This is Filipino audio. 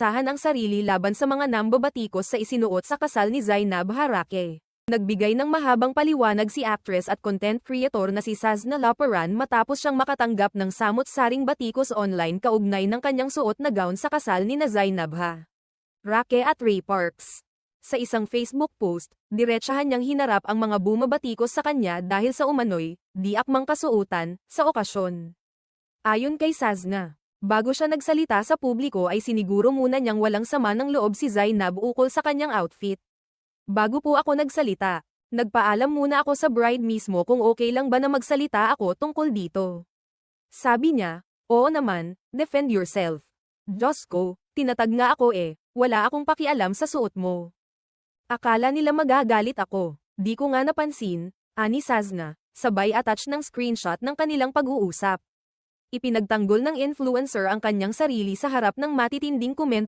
parusahan ang sarili laban sa mga nambabatikos sa isinuot sa kasal ni Zainab Harake. Nagbigay ng mahabang paliwanag si actress at content creator na si Sazna Laparan matapos siyang makatanggap ng samot-saring batikos online kaugnay ng kanyang suot na gown sa kasal ni na Zainab Ha. Rake at Ray Parks. Sa isang Facebook post, diretsahan niyang hinarap ang mga bumabatikos sa kanya dahil sa umano'y, di akmang kasuutan, sa okasyon. Ayon kay Sazna, bago siya nagsalita sa publiko ay siniguro muna niyang walang sama ng loob si Zainab ukol sa kanyang outfit. Bago po ako nagsalita, nagpaalam muna ako sa bride mismo kung okay lang ba na magsalita ako tungkol dito. Sabi niya, oo naman, defend yourself. Diyos ko, tinatag nga ako eh, wala akong pakialam sa suot mo. Akala nila magagalit ako, di ko nga napansin, ani Sazna, sabay attach ng screenshot ng kanilang pag-uusap. Ipinagtanggol ng influencer ang kanyang sarili sa harap ng matitinding komento